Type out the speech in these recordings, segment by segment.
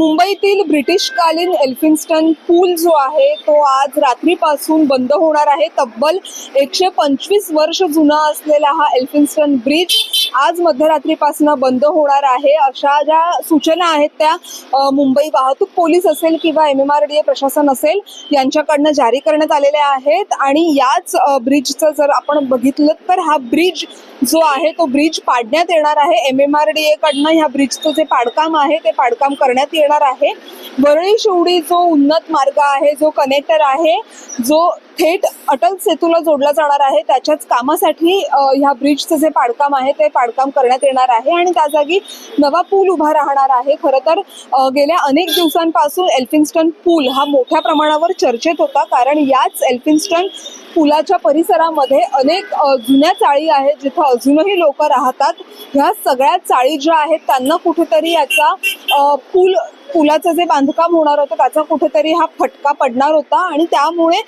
मुंबईतील ब्रिटिशकालीन एल्फिन्स्टन पूल जो आहे तो आज रात्रीपासून बंद होणार आहे. तब्बल एकशे पंचवीस वर्ष जुना असलेला हा एल्फिन्स्टन ब्रिज आज मध्यरात्रीपासून बंद होणार आहे. अशा ज्या सूचना आहेत त्या मुंबई वाहतूक पोलीस असेल किंवा M M R D A प्रशासन असेल यांच्याकडनं जारी करण्यात आलेल्या आहेत. आणि याच ब्रिजचं जर आपण बघितलं तर हा ब्रिज जो आहे तो ब्रिज पाडण्यात येणार आहे. M M R D A कडनं ह्या ब्रिजचं जे पाडकाम आहे ते पाडकाम करण्यात येणार आहे. वरळी शिवडी जो उन्नत मार्ग आहे जो कनेक्टर आहे जो थेट अटल सेतूला जोडला जाणार आहे त्याच्याच कामासाठी ह्या ब्रिजचं जे पाडकाम आहे ते पाडकाम करण्यात येणार आहे आणि त्या जागी नवा पूल उभा राहणार आहे. खरं तर गेल्या अनेक दिवसांपासून एल्फिन्स्टन पूल हा मोठ्या प्रमाणावर चर्चेत होता. कारण याच एल्फिन्स्टन पुलाच्या परिसरामध्ये अनेक जुन्या चाळी आहेत जिथं अजूनही लोक राहतात. ह्या सगळ्या चाळी ज्या आहेत त्यांना कुठेतरी याचा पूल पुलाचं जे बांधकाम होणार होतं त्याचा कुठेतरी हा फटका पडणार होता आणि त्यामुळे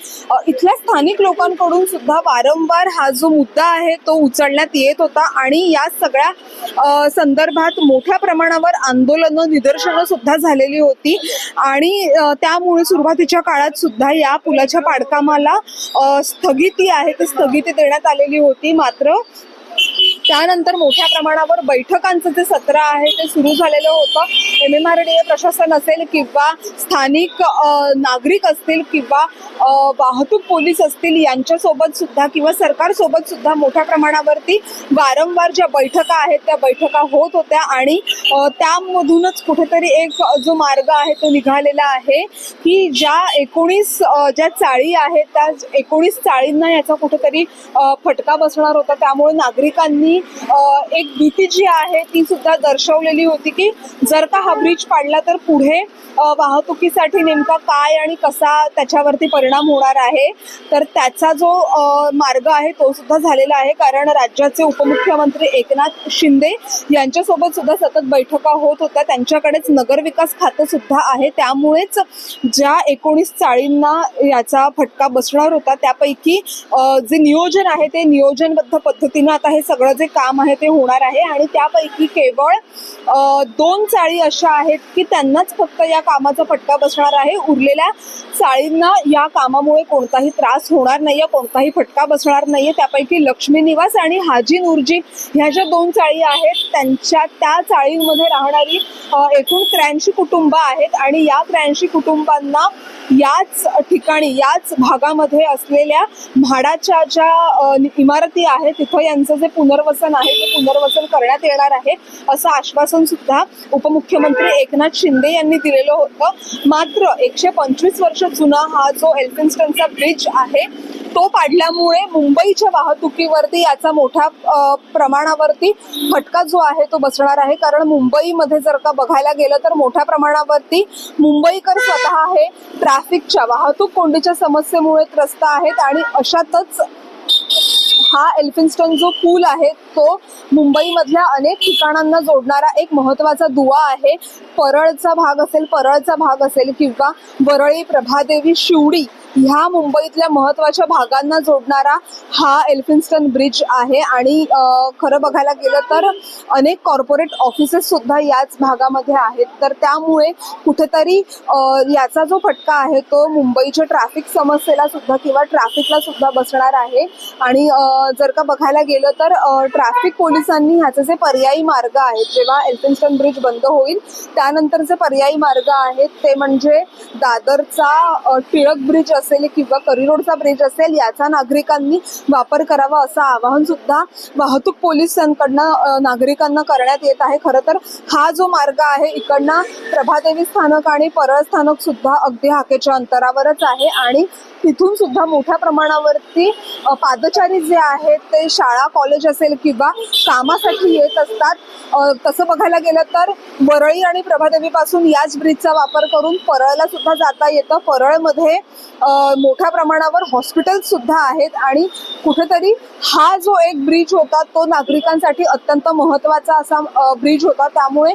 इथल्या स्थानिक लोकांकडून सुद्धा वारंवार हा जो मुद्दा आहे तो उचलण्यात येत होता आणि या सगळ्या संदर्भात मोठ्या प्रमाणावर आंदोलनं निदर्शनं सुद्धा झालेली होती आणि त्यामुळे सुरुवातीच्या काळात सुद्धा या पुलाच्या पाडकामाला स्थगिती आहे ती स्थगिती देण्यात आलेली होती. मात्र त्यानंतर मोठ्या प्रमाणावर बैठकांचं जे सत्र आहे ते सुरू झालेलं होतं. M M R D A प्रशासन असेल किंवा स्थानिक नागरिक असतील किंवा वाहतूक पोलीस असतील यांच्यासोबत सुद्धा किंवा सरकारसोबत सुद्धा मोठ्या प्रमाणावरती वारंवार ज्या बैठका आहेत त्या बैठका होत होत्या आणि त्यामधूनच कुठेतरी एक जो मार्ग आहे तो निघालेला आहे की ज्या एकोणीस ज्या चाळी आहेत त्या एकोणीस चाळींना याचा कुठेतरी फटका बसणार होता. त्यामुळे नागरिकांनी अ, एक भीती जी आहे ती सुद्धा दर्शवलेली होती की जर का हा ब्रिज पाडला तर पुढे वाहतुकीसाठी नेमका काय आणि कसा त्याच्यावरती परिणाम होणार आहे? तर त्याचा जो मार्ग आहे तो सुद्धा झालेला आहे. कारण राज्याचे उपमुख्यमंत्री एकनाथ शिंदे यांच्यासोबत सुद्धा सतत बैठका होत होत्या. त्यांच्याकडेच नगरविकास खातं सुद्धा आहे. त्यामुळेच ज्या एकोणीस चाळींना याचा फटका बसणार होता त्यापैकी जे नियोजन आहे ते नियोजनबद्ध पद्धतीनं आता हे सगळं जे काम आहे ते होणार आहे आणि त्यापैकी केवळ दोन चाळी अशा आहेत की त्यांनाच फक्त या कामाचा फटका बसणार आहे. उरलेल्या चाळींना या कामामुळे कोणताही त्रास होणार नाहीये कोणताही फटका बसणार नाहीये त्यापैकी लक्ष्मी निवास आणि हाजी नूरजी ह्या ज्या दोन चाळी आहेत त्यांच्या त्या चाळींमध्ये राहणारी एकूण त्र्याऐंशी कुटुंब आहेत आणि या त्र्याऐंशी कुटुंबांना याच ठिकाणी याच भागामध्ये असलेल्या म्हाडाच्या ज्या इमारती आहेत तिथं यांचं जे पुनर्वसन आहे ते पुनर्वसन करण्यात येणार आहे असं आश्वासन सुद्धा उपमुख्यमंत्री एकनाथ शिंदे यांनी दिलेलं होतं. मात्र एकशे पंचवीस वर्ष जुना हा जो एल्फिन्स्टनचा ब्रिज आहे तो पाडल्यामुळे मुंबईच्या वाहतुकीवरती याचा मोठ्या प्रमाणावरती फटका जो आहे तो बसणार आहे. कारण मुंबईमध्ये जर का बघायला गेलं तर मोठ्या प्रमाणावरती मुंबईकर स्वतः हे ट्रॅफिकच्या वाहतूक कोंडीच्या समस्येमुळे त्रस्त आहेत आणि अशातच हा एल्फिन्स्टन जो पूल आहे तो मुंबईमधल्या अनेक ठिकाणांना जोडणारा एक महत्त्वाचा दुवा आहे. परळचा भाग असेल परळचा भाग असेल किंवा वरळी प्रभादेवी शिवडी ह्या मुंबईतल्या महत्त्वाच्या भागांना जोडणारा हा एल्फिन्स्टन ब्रिज आहे. आणि खरं बघायला गेलं तर अनेक कॉर्पोरेट ऑफिसेस सुद्धा याच भागामध्ये आहेत. तर त्यामुळे कुठेतरी याचा जो फटका आहे तो मुंबईच्या ट्रॅफिक समस्येला सुद्धा किंवा ट्रॅफिकला सुद्धा बसणार आहे. आणि जर का बघायला गेलं तर ट्रॅफिक पोलिसांनी ह्याचे जे पर्यायी मार्ग आहेत जेव्हा एल्फिन्स्टन ब्रिज बंद होईल त्यानंतर जे पर्यायी मार्ग आहेत ते म्हणजे दादरचा टिळक ब्रिज असेल किंवा करी रोडचा ब्रिज असेल याचा नागरिकांनी वापर करावा असं आवाहन सुद्धा वाहतूक पोलिसांकडनं नागरिकांना करण्यात येत आहे. खरं तर हा जो मार्ग आहे इकडनं प्रभादेवी स्थानक आणि परळ स्थानक सुद्धा अगदी हाकेच्या अंतरावरच आहे आणि तिथून सुद्धा मोठ्या प्रमाणावरती पादचारी जे आहेत ते शाळा कॉलेज असेल किंवा कामासाठी येत असतात. तसं बघायला गेलं तर वरळी आणि प्रभादेवीपासून याच ब्रिजचा वापर करून परळला सुद्धा जाता येतं. परळमध्ये मोठ्या प्रमाणावर हॉस्पिटल्स सुद्धा आहेत आणि कुठेतरी हा जो एक ब्रिज होता तो नागरिकांसाठी अत्यंत महत्त्वाचा असा ब्रिज होता. त्यामुळे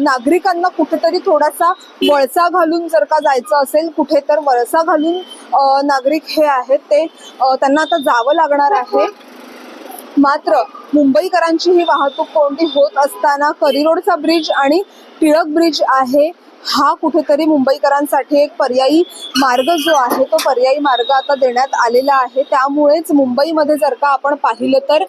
नागरिकांना कुठेतरी थोडासा वळसा घालून जर का जायचं असेल कुठे तर वळसा घालून नागरिक हे आहेत ते त्यांना आता जावं लागणार आहे. मात्र मुंबईकरांची ही वाहतूक कोंडी होत असताना करी रोडचा ब्रिज आणि टिळक ब्रिज आहे. हा कुठेतरी मुंबईकरांसाठी एक पर्यायी मार्ग जो आहे तो पर्यायी मार्ग आता देण्यात आलेला आहे. त्यामुळेच मुंबईमध्ये जर का आपण पाहिलं तर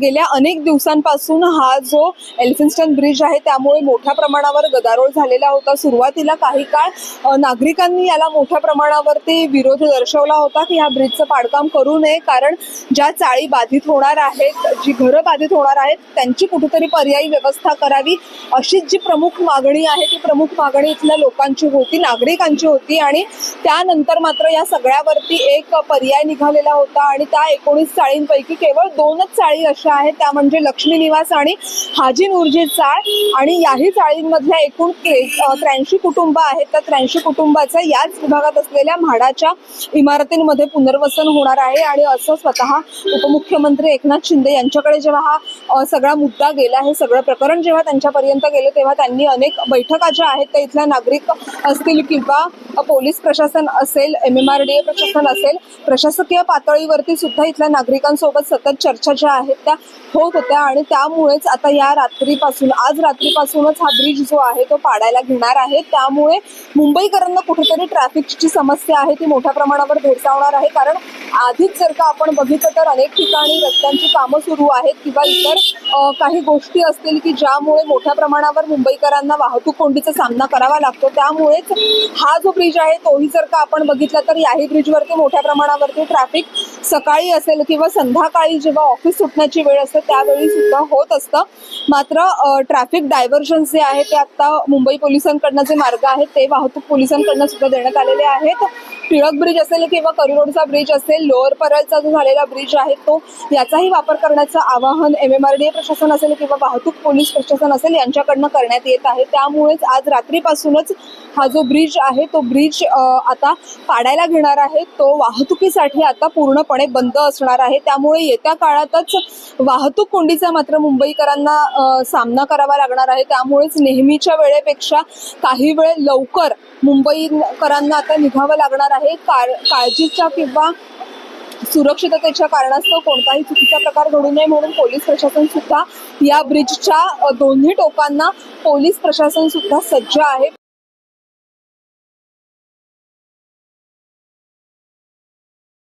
गेल्या अनेक दिवसांपासून हा जो एल्फिन्स्टन ब्रिज आहे त्यामुळे मोठ्या प्रमाणावर गदारोळ झालेला होता. सुरुवातीला काही काळ नागरिकांनी याला मोठ्या प्रमाणावरती विरोध दर्शवला होता की ह्या ब्रिजचं पाडकाम करू नये कारण ज्या चाळी बाधित होणार आहेत जी घरं बाधित होणार आहेत त्यांची कुठेतरी पर्यायी व्यवस्था करावी अशीच जी प्रमुख मागणी आहे ती प्रमुख मागणी इथल्या लोकांची होती नागरिकांची होती आणि त्यानंतर मात्र या सगळ्यावरती एक पर्याय निघालेला होता आणि त्या एकोणीस चाळींपैकी केवळ दोनच चाळी अशा आहेत त्या म्हणजे लक्ष्मी निवास आणि हाजी नूरजी चाळ आणि याही चाळींमधल्या एकूण त्र्याऐंशी कुटुंब आहेत. त्या त्र्याऐंशी कुटुंबाचं याच विभागात असलेल्या म्हाडाच्या इमारतींमध्ये पुनर्वसन होणार आहे आणि असं स्वतः उपमुख्यमंत्री एकनाथ शिंदे यांच्या त्यांच्याकडे जेव्हा हा सगळा मुद्दा गेला हे सगळं प्रकरण जेव्हा त्यांच्यापर्यंत गेलं तेव्हा त्यांनी अनेक बैठका ज्या आहेत त्या इथल्या नागरिक असतील किंवा पोलीस प्रशासन असेल M M R D A प्रशासन असेल प्रशासकीय पातळीवरती सुद्धा इथल्या नागरिकांसोबत सतत चर्चा ज्या आहेत त्या होत होत्या. आणि त्यामुळेच आता या रात्रीपासून आज रात्रीपासूनच हा ब्रिज जो आहे तो पाडायला घेणार आहे. त्यामुळे मुंबईकरांना कुठेतरी ट्रॅफिकची समस्या आहे ती मोठ्या प्रमाणावर भेडसावणार आहे. कारण आधीच जर का आपण बघितलं तर अनेक ठिकाणी रस्त्यांची कामं सुरू आहेत किंवा इतर काही गोष्टी असतील की ज्यामुळे मोठ्या प्रमाणावर मुंबईकरांना वाहतूक कोंडीचा सामना करावा लागतो. त्यामुळेच हा जो ब्रिज आहे तोही जर का आपण बघितला तर याही ब्रिजवरती मोठ्या प्रमाणावरती ट्रॅफिक सकाळी असेल किंवा संध्याकाळी जेव्हा ऑफिस सुटण्याची वेळ असते त्यावेळी सुद्धा होत असतं. मात्र ट्रॅफिक डायव्हर्जन जे आहे ते आता मुंबई पोलिसांकडनं जे मार्ग आहेत ते वाहतूक पोलिसांकडनं सुद्धा देण्यात आलेले आहेत. टिळक ब्रिज असेल किंवा करिरोडचा ब्रिज असेल लोअर परळचा जो झालेला ब्रिज आहे तो याचाही वापर करण्याचं आवाहन M M R D A प्रशासन असेल किंवा वाहतूक पोलीस प्रशासन असेल यांच्याकडनं करण्यात येत आहे. त्यामुळेच आज रात्रीपासूनच हा जो ब्रिज आहे तो ब्रिज आता पाडायला घेणार आहे. तो वाहतुकीसाठी आता पूर्णपणे बंद असणार आहे. त्यामुळे येत्या काळातच वाहतूक कोंडीचा मात्र मुंबईकरांना सामना करावा लागणार आहे. त्यामुळेच नेहमीच्या वेळेपेक्षा काही वेळ लवकर मुंबईकरांना आता निघावं लागणार आहे. काळजीच्या किंवा सुरक्षिततेच्या कारणास्तव कोणताही चुकीचा प्रकार घडू नये म्हणून पोलीस प्रशासन सुद्धा या ब्रिजच्या दोन्ही टोकांना पोलीस प्रशासन सुद्धा सज्ज आहे.